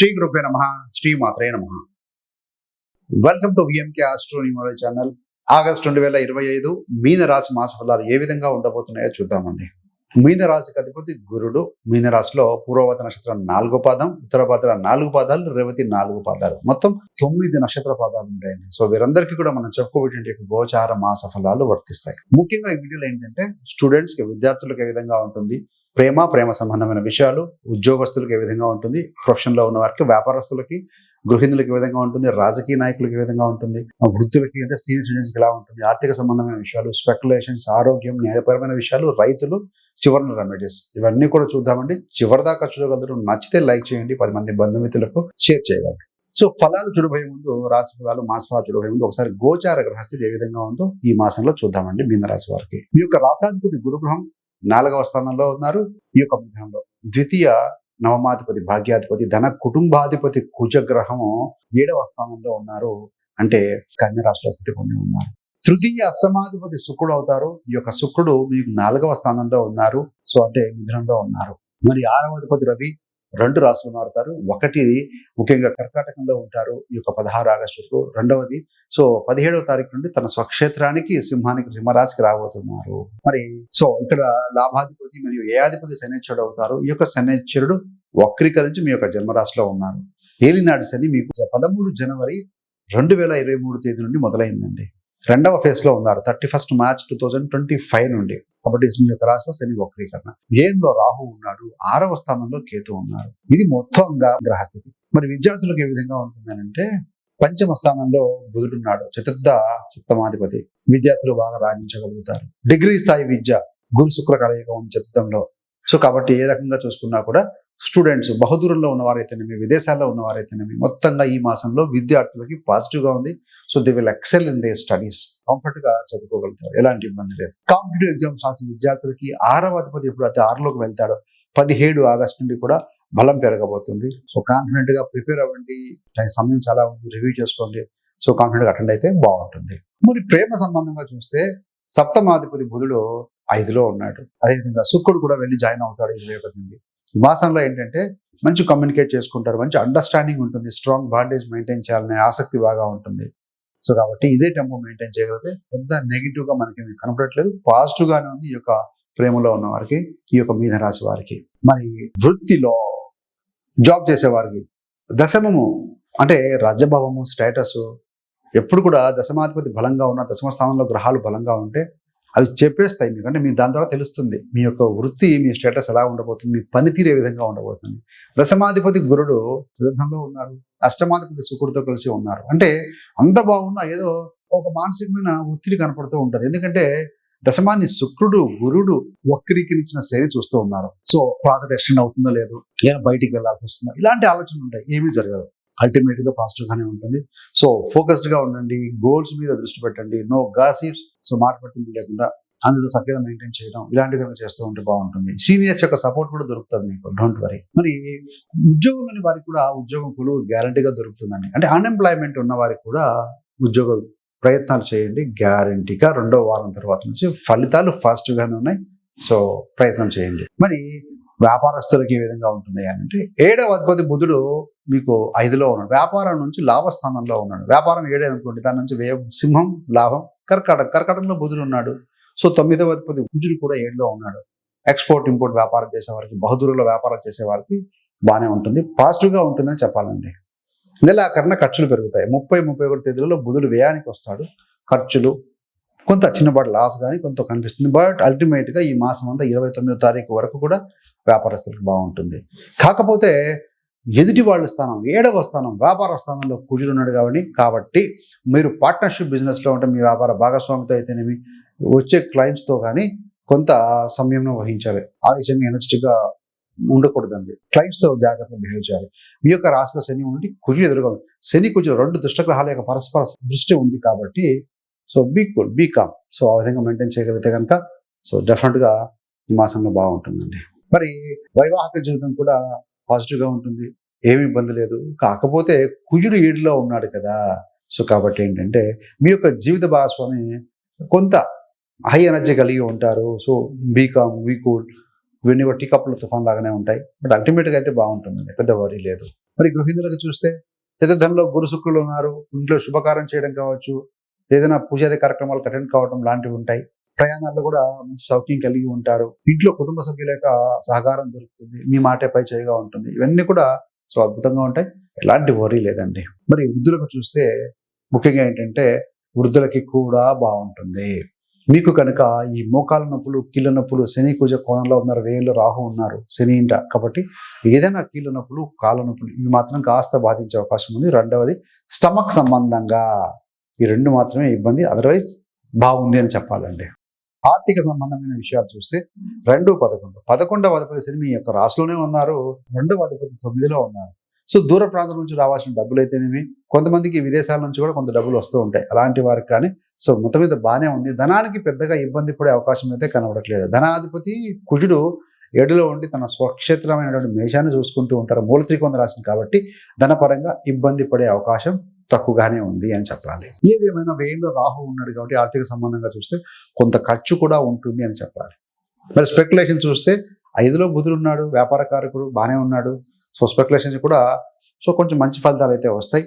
శ్రీ గురుపే నమ శ్రీ మాత్రే నమ. Welcome to VMK astro numeral channel August రెండు వేల ఇరవై ఐదు మీనరాశి మాస ఫలాలు ఏ విధంగా ఉండబోతున్నాయో చూద్దామండి. మీనరాశికి అధిపతి గురుడు మీనరాశిలో పూర్వవత నక్షత్రం నాలుగో పాదం ఉత్తరభద్ర నాలుగు పాదాలు రేవతి నాలుగు పాదాలు. మొత్తం తొమ్మిది నక్షత్ర పాదాలు ఉంటాయండి. సో వీరందరికీ కూడా మనం చెప్పుకోబెట్టే గోచార మాస ఫలాలు వర్తిస్తాయి. ముఖ్యంగా ఈ వీడియోలో ఏంటంటే స్టూడెంట్స్కి విద్యార్థులకు ఏ విధంగా ఉంటుంది ప్రేమ ప్రేమ సంబంధమైన విషయాలు ఉద్యోగస్తులకు ఏ విధంగా ఉంటుంది ప్రొఫెషన్లో ఉన్న వారికి వ్యాపారస్తులకి గృహిణులకు ఏ విధంగా ఉంటుంది రాజకీయ నాయకులకు ఏ విధంగా ఉంటుంది వృద్ధులకి అంటే సీనియర్ సిటిజన్స్కి ఎలా ఉంటుంది ఆర్థిక సంబంధమైన విషయాలు స్పెక్యులేషన్స్ ఆరోగ్యం న్యాయపరమైన విషయాలు రైతులు చివరిన రెమెడీస్. ఇవన్నీ కూడా చూద్దామండి. చివరిదాకా చూడగలరు. నచ్చితే లైక్ చేయండి. పది మంది బంధుమిత్రులకు షేర్ చేయగలరు సో ఫలాలు చూడబోయే ముందు రాశి ఫలాలు మాస ఫలాలు చూడబోయే ముందు ఒకసారి గోచార గ్రహస్థితి ఏ విధంగా ఉందో ఈ మాసంలో చూద్దామండి. మీన రాశి వారికి. మీ యొక్క రాసాధిపతి గురుగ్రహం నాలుగవ స్థానంలో ఉన్నారు. ఈ యొక్క మిథునంలో ద్వితీయ నవమాధిపతి భాగ్యాధిపతి ధన కుటుంబాధిపతి కుజగ్రహము ఏడవ స్థానంలో ఉన్నారు. అంటే కన్య రాష్ట్ర స్థితి పొంది ఉన్నారు. తృతీయ అష్టమాధిపతి శుక్రుడు అవుతారు. ఈ యొక్క శుక్రుడు మీకు నాలుగవ స్థానంలో ఉన్నారు. సో అంటే మిథునంలో ఉన్నారు. మరి ఆరవ అధిపతి రవి రెండు రాష్ట్రాలు మారుతారు. ఒకటి ముఖ్యంగా కర్కాటకంలో ఉంటారు. ఈ యొక్క పదహారు ఆగస్టుకు. రెండవది సో పదిహేడవ తారీఖు నుండి తన స్వక్షేత్రానికి సింహానికి సింహరాశికి రాబోతున్నారు. మరి సో ఇక్కడ లాభాధిపతి మరియు ఏయాధిపతి అధిపతి శనేశ్వరుడు అవుతారు. ఈ యొక్క శనేశ్వరుడు వక్రీకరించి మీ యొక్క జన్మరాశిలో ఉన్నారు. ఏలినాడు శని మీకు పదమూడు జనవరి రెండు వేల ఇరవై మూడు తేదీ నుండి మొదలైందండి. రెండవ ఫేజ్లో ఉన్నారు. Thirty first March two thousand twenty five నుండి. కాబట్టి మీ యొక్క రాశిలో శని వక్రీకరణ. ఏనులో రాహు ఉన్నాడు. ఆరవ స్థానంలో కేతు ఉన్నారు. ఇది మొత్తంగా గ్రహస్థితి. మరి విద్యార్థులకు ఏ విధంగా ఉంటుందని అంటే పంచమ స్థానంలో బుధుడున్నాడు చతుర్థ సప్తమాధిపతి. విద్యార్థులు బాగా రాణించగలుగుతారు. డిగ్రీ స్థాయి విద్య గురు శుక్ర కలయిక ఉంది చతుర్థంలో. సో కాబట్టి ఏ రకంగా చూసుకున్నా కూడా స్టూడెంట్స్ బహుదూరంలో ఉన్నవారైతేనేమి విదేశాల్లో ఉన్నవారైతేనేమి మొత్తంగా ఈ మాసంలో విద్యార్థులకి పాజిటివ్గా ఉంది. So they will excel in their studies కంఫర్ట్గా చదువుకోగలుగుతారు. ఎలాంటి ఇబ్బంది లేదు. కాంపిటేటివ్ ఎగ్జామ్స్ రాసిన విద్యార్థులకి ఆరవ అధిపతి ఎప్పుడైతే ఆరులోకి వెళ్తాడో పదిహేడు ఆగస్టు నుండి కూడా బలం పెరగబోతుంది. సో కాన్ఫిడెంట్గా ప్రిపేర్ అవ్వండి. సమయం చాలా ఉంది. రివ్యూ చేసుకోండి. సో కాన్ఫిడెంట్గా అటెండ్ అయితే బాగుంటుంది. మరి ప్రేమ సంబంధంగా చూస్తే సప్తమాధిపతి బుధుడు ఐదులో ఉన్నాడు. అదేవిధంగా శుక్రుడు కూడా వెళ్ళి జాయిన్ అవుతాడు ఇరవై ఒకటి నుండి. ఈ మాసంలో ఏంటంటే మంచి కమ్యూనికేట్ చేసుకుంటారు. మంచి అండర్స్టాండింగ్ ఉంటుంది. స్ట్రాంగ్ బాండేజ్ మెయింటైన్ చేయాలనే ఆసక్తి బాగా ఉంటుంది. సో కాబట్టి ఇదే టెంపో మెయింటైన్ చేయగలిగితే పెద్ద నెగిటివ్గా మనకి కనపడట్లేదు. పాజిటివ్గానే ఉంది ఈ యొక్క ప్రేమలో ఉన్న వారికి ఈ యొక్క మీన రాశి వారికి. మరి వృత్తిలో జాబ్ చేసేవారికి దశమము అంటే రాజ్యభావము స్టేటస్ ఎప్పుడు కూడా దశమాధిపతి బలంగా ఉన్న దశమ స్థానంలో గ్రహాలు బలంగా ఉంటే అవి చెప్పేస్తాయి మీకు. అంటే మీ దాని ద్వారా తెలుస్తుంది. మీ యొక్క వృత్తి మీ స్టేటస్ ఎలా ఉండబోతుంది మీ పనితీరు ఏ విధంగా ఉండబోతుంది. దశమాధిపతి గురుడు చతుర్థంలో ఉన్నారు. అష్టమాధిపతి శుకుడితో కలిసి ఉన్నారు. అంటే అంత బాగున్నా ఏదో ఒక మానసికమైన ఒత్తిడి కనపడుతూ ఉంటుంది. ఎందుకంటే దశమాన్ని శుక్రుడు గురుడు వక్రీకరించిన శైలి చూస్తూ ఉన్నారు. సో ప్రాజెక్ట్ ఎక్స్టెండ్ అవుతుందో లేదు ఏమైనా బయటికి వెళ్ళాల్సి వస్తుందో ఇలాంటి ఆలోచనలు ఉంటాయి. ఏమీ జరగదు. అల్టిమేట్గా పాజిటివ్గానే గానే ఉంటుంది. సో ఫోకస్డ్గా ఉండండి గోల్స్ మీద దృష్టి పెట్టండి నో గాసిప్స్ సో మాట పట్టింపు లేకుండా అందులో సభ్యత మెయింటైన్ చేయడం ఇలాంటివి చేస్తూ ఉంటే బాగుంటుంది. సీనియర్స్ యొక్క సపోర్ట్ కూడా దొరుకుతుంది మీకు డోంట్ వరీ మరి ఉద్యోగం లేని వారికి కూడా ఉద్యోగం కులు గ్యారంటీగా దొరుకుతుందని అంటే అన్ఎంప్లాయ్మెంట్ ఉన్న వారికి కూడా ఉద్యోగ ప్రయత్నాలు చేయండి గ్యారంటీగా రెండో వారం తర్వాత నుంచి ఫలితాలు ఫాస్ట్ గానే ఉన్నాయి. సో ప్రయత్నం చేయండి. మరి వ్యాపారస్తులకు ఏ విధంగా ఉంటుంది అని అంటే ఏడవ అధిపతి బుధుడు మీకు ఐదులో ఉన్నాడు. వ్యాపారం నుంచి లాభస్థానంలో ఉన్నాడు. వ్యాపారం ఏడే అనుకోండి దాని నుంచి వ్యయం సింహం లాభం కర్కాటక కర్కాటకంలో బుధుడు ఉన్నాడు. సో తొమ్మిదవ అధిపతి బుజుడు కూడా ఏడులో ఉన్నాడు. ఎక్స్పోర్ట్ ఇంపోర్ట్ వ్యాపారం చేసే వారికి బహుదూరంలో వ్యాపారం చేసేవారికి బాగానే ఉంటుంది. పాజిటివ్గా ఉంటుందని చెప్పాలండి. నెలాఖరణ ఖర్చులు పెరుగుతాయి. ముప్పై ముప్పై ఒకటి తేదీలలో బుధుడు వ్యయానికి వస్తాడు. ఖర్చులు కొంత చిన్నపాటి లాస్ కానీ కొంత కనిపిస్తుంది. బట్ అల్టిమేట్గా ఈ మాసం అంతా ఇరవై తొమ్మిదో తారీఖు వరకు కూడా వ్యాపారస్తులకు బాగుంటుంది. కాకపోతే ఎదుటి వాళ్ళ స్థానం ఏడవ స్థానం వ్యాపార స్థానంలో కుజుడున్నాడు కాబట్టి కాబట్టి మీరు పార్ట్నర్షిప్ బిజినెస్లో ఉంటే మీ వ్యాపార భాగస్వామితో అయితేనేమి వచ్చే క్లయింట్స్తో కానీ కొంత సంయమనం వహించాలి. ఆ విషయంగా ఎనర్జెటిక్ ఉండకూడదండి. క్లయింట్స్తో జాగ్రత్తగా బిహేవ్ చేయాలి. మీ యొక్క రాశిలో శని ఉండి కుజుడు ఎదురుగా శని కుజుడు రెండు దుష్టగ్రహాల యొక్క పరస్పర దృష్టి ఉంది కాబట్టి so be cool be calm so ఆ విధంగా మెయింటైన్ చేయగలిగితే కనుక సో డెఫినెట్గా ఈ మాసంలో బాగుంటుందండి. మరి వైవాహిక జీవితం కూడా పాజిటివ్గా ఉంటుంది. ఏమి ఇబ్బంది లేదు. కాకపోతే కుజుడు ఏడులో ఉన్నాడు కదా. సో కాబట్టి ఏంటంటే మీ యొక్క జీవిత భాగస్వామి కొంత హై ఎనర్జీ కలిగి ఉంటారు. సో బీకామ్ వీకూల్ ఇవన్నీ కూడా టీకప్ల కప్పుల తుఫాన్ లాగానే ఉంటాయి. బట్ అల్టిమేట్గా అయితే బాగుంటుందండి. పెద్ద వరీ లేదు. మరి గృహిణులకు చూస్తే చతుర్థంలో గురు శుక్రులు ఉన్నారు. ఇంట్లో శుభకారం చేయడం కావచ్చు. ఏదైనా పూజాది కార్యక్రమాలకు అటెండ్ కావడం లాంటివి ఉంటాయి. ప్రయాణాల్లో కూడా మంచి సౌఖ్యం కలిగి ఉంటారు. ఇంట్లో కుటుంబ సభ్యుల యొక్క సహకారం దొరుకుతుంది. మీ మాటే పై చేయగా ఉంటుంది. ఇవన్నీ కూడా సో అద్భుతంగా ఉంటాయి. ఎలాంటి వరీ లేదండి. మరి వృద్ధులకు చూస్తే ముఖ్యంగా ఏంటంటే వృద్ధులకి కూడా బాగుంటుంది. మీకు కనుక ఈ మోకాల నొప్పులు కీళ్ళ నొప్పులు శని కుజ కోణంలో ఉన్నారు వేలు రాహు ఉన్నారు. శని ఇంట కాబట్టి ఏదైనా కీళ్ళ నొప్పులు కాళ్ళ నొప్పులు ఇవి మాత్రం కాస్త బాధించే అవకాశం ఉంది. రెండవది స్టమక్ సంబంధంగా. ఈ రెండు మాత్రమే ఇబ్బంది. అదర్వైజ్ బాగుంది అని చెప్పాలండి. ఆర్థిక సంబంధమైన విషయాలు చూస్తే రెండు పదకొండు. పదకొండవ అధిపతి శని మీ యొక్క రాశిలోనే ఉన్నారు. రెండవ అధిపతి తొమ్మిదిలో ఉన్నారు. సో దూర ప్రాంతం నుంచి రావాల్సిన డబ్బులు అయితేనేమి కొంతమందికి విదేశాల నుంచి కూడా కొంత డబ్బులు వస్తూ ఉంటాయి. అలాంటి వారికి కానీ సో మొత్తం మీద బాగానే ఉంది. ధనానికి పెద్దగా ఇబ్బంది పడే అవకాశం అయితే కనబడట్లేదు. ధనాధిపతి కుజుడు ఏడులో ఉండి తన స్వక్షేత్రమైనటువంటి మేషాన్ని చూసుకుంటూ ఉంటారు. మూల త్రికోణ రాశిని కాబట్టి ధనపరంగా ఇబ్బంది పడే అవకాశం తక్కువగానే ఉంది అని చెప్పాలి. ఏదేమైనా వేయంలో రాహు ఉన్నాడు కాబట్టి ఆర్థిక సంబంధంగా చూస్తే కొంత ఖర్చు కూడా ఉంటుంది అని చెప్పాలి. మరి స్పెక్యులేషన్ చూస్తే ఐదులో బుధుడు ఉన్నాడు వ్యాపార కారకుడు బాగానే ఉన్నాడు. సో స్పెక్యులేషన్స్ కూడా సో కొంచెం మంచి ఫలితాలు అయితే వస్తాయి.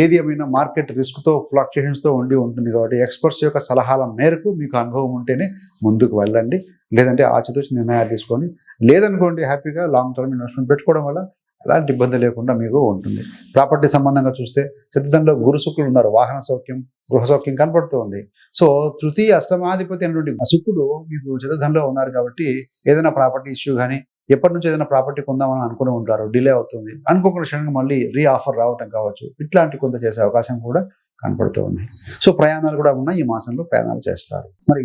ఏది ఏమైనా మార్కెట్ రిస్క్తో ఫ్లక్చుయేషన్స్తో ఉండి ఉంటుంది కాబట్టి ఎక్స్పర్ట్స్ యొక్క సలహాల మేరకు మీకు అనుభవం ఉంటేనే ముందుకు వెళ్ళండి. లేదంటే ఆచితూచి నిర్ణయాలు తీసుకొని లేదనుకోండి హ్యాపీగా లాంగ్ టర్మ్ ఇన్వెస్ట్మెంట్ పెట్టుకోవడం వల్ల ఎలాంటి ఇబ్బంది లేకుండా మీకు ఉంటుంది. ప్రాపర్టీ సంబంధంగా చూస్తే చతుర్థంలో గురు శుక్రులు ఉన్నారు. వాహన సౌఖ్యం గృహ సౌఖ్యం కనపడుతూ ఉంది. సో తృతీయ అష్టమాధిపతి అయినటువంటి శుక్రుడు మీకు చతుర్థంలో ఉన్నారు కాబట్టి ఏదైనా ప్రాపర్టీ ఇష్యూ కానీ ఎప్పటి నుంచి ఏదైనా ప్రాపర్టీ కొందామని అనుకుని ఉంటారు డిలే అవుతుంది. అనుకోకుండా క్షణంగా మళ్ళీ రీ ఆఫర్ రావటం కావచ్చు. ఇట్లాంటి కొంత చేసే అవకాశం కూడా కనపడుతూ ఉంది. సో ప్రయాణాలు కూడా ఉన్నాయి. ఈ మాసంలో ప్రయాణాలు చేస్తారు. మరి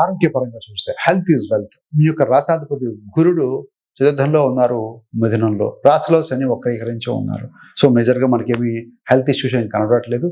ఆరోగ్యపరంగా చూస్తే హెల్త్ ఈజ్ వెల్త్. మీ యొక్క రాసాధిపతి గురుడు చతుర్థంలో ఉన్నారు మిథునంలో రాశిలో శని వక్రీకరించి ఉన్నారు. సో మేజర్గా మనకేమి హెల్త్ ఇష్యూస్ ఏం కనబడట్లేదు.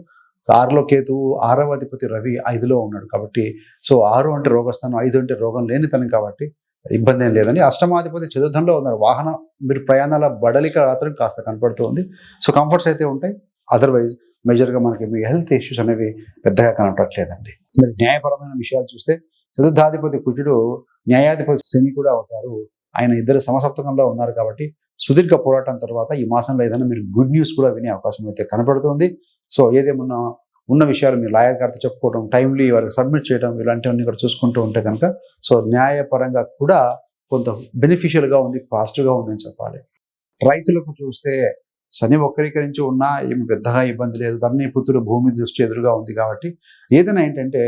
ఆరులో కేతు ఆరవ అధిపతి రవి ఐదులో ఉన్నాడు కాబట్టి సో ఆరు అంటే రోగస్థానం ఐదు అంటే రోగం లేనితనం కాబట్టి ఇబ్బంది ఏం లేదని. అష్టమాధిపతి చతుర్థంలో ఉన్నారు. వాహనం మీరు ప్రయాణాల బడలిక రాత్రి కాస్త కనపడుతుంది. సో కంఫర్ట్స్ అయితే ఉంటాయి. అదర్వైజ్ మేజర్గా మనకి మీ హెల్త్ ఇష్యూస్ అనేవి పెద్దగా కనపడట్లేదండి. మరి న్యాయపరమైన విషయాలు చూస్తే చతుర్థాధిపతి కుజుడు న్యాయాధిపతి శని కూడా అవుతారు. ఆయన ఇద్దరు సమసప్తకంలో ఉన్నారు కాబట్టి సుదీర్ఘ పోరాటం తర్వాత ఈ మాసంలో ఏదైనా మీరు గుడ్ న్యూస్ కూడా వినే అవకాశం అయితే కనపడుతుంది సో ఏదేమన్నా ఉన్న విషయాలు మీరు లాయర్ గారితో చెప్పుకోవడం టైంలీ వారికి సబ్మిట్ చేయడం ఇలాంటివన్నీ కూడా చూసుకుంటూ ఉంటే కనుక సో న్యాయపరంగా కూడా కొంత బెనిఫిషియల్గా ఉంది పాజిటివ్గా ఉందని చెప్పాలి. రైతులకు చూస్తే శని వక్రీకరించి ఉన్నా ఏమి పెద్దగా ఇబ్బంది లేదు. ధరణి పుత్రులు భూమి దృష్టి ఎదురుగా ఉంది కాబట్టి ఏదైనా ఏంటంటే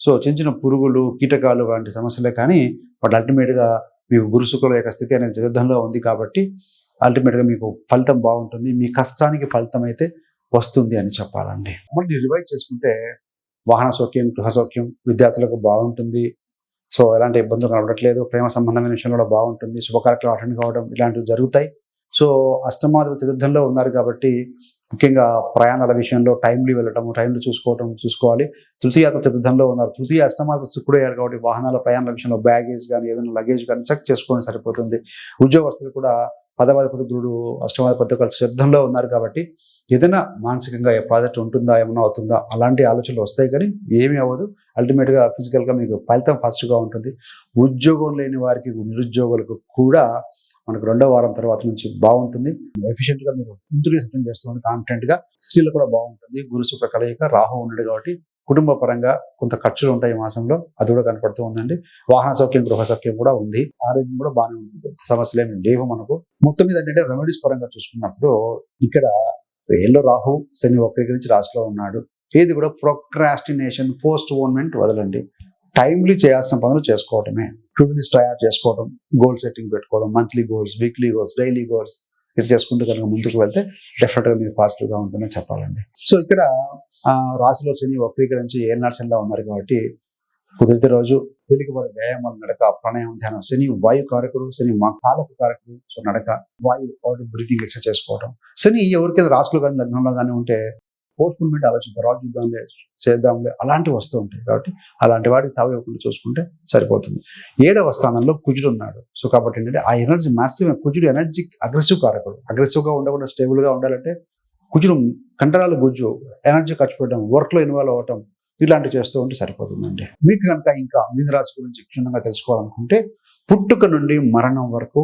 సో చిన్న చిన్న పురుగులు కీటకాలు వంటి సమస్యలే కానీ వాటి అల్టిమేట్గా మీకు గురుసుకుల యొక్క స్థితి అనేది చతుర్థంలో ఉంది కాబట్టి అల్టిమేట్గా మీకు ఫలితం బాగుంటుంది. మీ కష్టానికి ఫలితం అయితే వస్తుంది అని చెప్పాలండి. మళ్ళీ రివైజ్ చేసుకుంటే వాహన సౌఖ్యం గృహ సౌఖ్యం విద్యార్థులకు బాగుంటుంది. సో ఎలాంటి ఇబ్బందులు కనబడట్లేదు. ప్రేమ సంబంధమైన విషయంలో కూడా బాగుంటుంది. శుభకార్యక్రమాలు అటెండ్ కావడం ఇలాంటివి జరుగుతాయి. సో అష్టమాధులు చతుర్థంలో ఉన్నారు కాబట్టి ముఖ్యంగా ప్రయాణాల విషయంలో టైంలీ వెళ్ళటము టైంలో చూసుకోవటం చూసుకోవాలి. తృతీయ చతుర్థంలో ఉన్నారు. తృతీయ అష్టమాధ శుక్రుడు అయ్యారు కాబట్టి వాహనాల ప్రయాణాల విషయంలో బ్యాగేజ్ కానీ ఏదైనా లగేజ్ కానీ చెక్ చేసుకోవడం సరిపోతుంది. ఉద్యోగస్తులు కూడా పదవాధిపతి గురుడు అష్టమాధిపతి కలిసి యుద్ధంలో ఉన్నారు కాబట్టి ఏదైనా మానసికంగా ఏ ప్రాజెక్ట్ ఉంటుందా ఏమైనా అవుతుందా అలాంటి ఆలోచనలు వస్తాయి కానీ ఏమీ అవ్వదు. అల్టిమేట్గా ఫిజికల్గా మీకు ఫలితం ఫాస్ట్గా ఉంటుంది. ఉద్యోగం లేని వారికి నిరుద్యోగులకు కూడా మనకు రెండో వారం తర్వాత నుంచి బాగుంటుంది. ఎఫిషియెంట్గా మీరు ఇంటర్వ్యూస్ అటెండ్ చేస్తుంది కాన్ఫిడెంట్గా స్త్రీలు కూడా బాగుంటుంది. గురు శుక్ర కలయిక రాహు ఉన్నాడు కాబట్టి కుటుంబ పరంగా కొంత ఖర్చులు ఉంటాయి ఈ మాసంలో అది కూడా కనపడుతూ ఉందండి. వాహన సౌఖ్యం గృహ సౌఖ్యం కూడా ఉంది. ఆరోగ్యం కూడా బాగానే ఉంది. సమస్యలు ఏమి లేవు మనకు. మొత్తం మీద ఏంటంటే రెమెడీస్ పరంగా చూసుకున్నప్పుడు ఇక్కడ ఎల్లో రాహు శని వక్రీకరించి రాశిలో ఉన్నాడు. ఏది కూడా ప్రొక్రాస్టినేషన్ పోస్ట్ ఓన్మెంట్ వదలండి. టైమ్లీ చేయాల్సిన పనులు చేసుకోవటమే. టు లిస్ట్ తయారు చేసుకోవడం గోల్ సెట్టింగ్ పెట్టుకోవడం monthly goals weekly goals daily goals ఇట్లా చేసుకుంటూ కనుక ముందుకు వెళ్తే డెఫినెట్గా మీరు పాజిటివ్గా ఉంటుందని చెప్పాలండి. సో ఇక్కడ ఆ, రాశిలో శని వక్రీకరించి ఏనాడు శనిలో ఉన్నారు కాబట్టి కుదిరితే రోజు తేలికపాటి వ్యాయామాలు నడక ప్రాణాయామం ధ్యానం శని వాయు కారకుడు శని మా కాలకు కారకుడు సో నడక వాయు కాబట్టి బ్రీతింగ్ ఎక్సర్సైజ్ చేసుకోవడం శని ఎవరికైనా రాసులు కానీ లగ్నంలో కానీ ఉంటే పోస్ట్ మూమెంట్ ఆలోచన రాజు చూద్దాంలే చేద్దాంలే అలాంటివి వస్తూ ఉంటాయి కాబట్టి అలాంటి వాటికి తావు ఇవ్వకుండా చూసుకుంటే సరిపోతుంది. ఏడవ స్థానంలో కుజుడు ఉన్నాడు. సో కాబట్టి ఏంటంటే ఆ ఎనర్జీ మాసివ్ కుజుడు ఎనర్జీ అగ్రెసివ్ కారకుడు. అగ్రెసివ్గా ఉండకుండా స్టేబుల్గా ఉండాలంటే కుజుడు కంటరాలు గుజ్జు ఎనర్జీ ఖర్చు పెట్టడం వర్క్లో ఇన్వాల్వ్ అవ్వటం ఇలాంటివి చేస్తూ ఉంటే సరిపోతుందండి. మీకు కనుక ఇంకా మీనరాశి గురించి క్షుణ్ణంగా తెలుసుకోవాలనుకుంటే పుట్టుక నుండి మరణం వరకు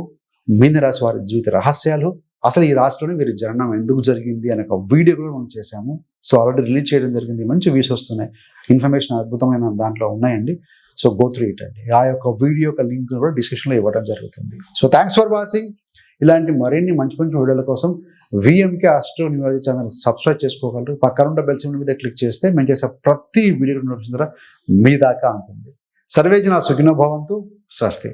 మీనరాశి వారి జీవిత రహస్యాలు అసలు ఈ రాష్ట్రంలో వీరి జననం ఎందుకు జరిగింది అనే ఒక వీడియో కూడా మనం చేశాము. సో ఆల్రెడీ రిలీజ్ చేయడం జరిగింది. మంచి వ్యూస్ వస్తున్నాయి. ఇన్ఫర్మేషన్ అద్భుతమైన దాంట్లో ఉన్నాయండి. సో గో త్రూ ఇట్ అండి. ఆ యొక్క వీడియో యొక్క లింక్ కూడా డిస్క్రిప్షన్లో ఇవ్వడం జరుగుతుంది. So thanks for watching. ఇలాంటి మరిన్ని మంచి మంచి వీడియోల కోసం VMK astro numerology channel subscribe చేసుకోగలరు. పక్కన ఉన్న బెల్ సింబల్ మీద క్లిక్ చేస్తే మేము చేసే ప్రతి వీడియో నోటిఫికేషన్ ద్వారా మీ దాకా ఉంటుంది సర్వేజన సుఖినో భవంతు. స్వస్తి.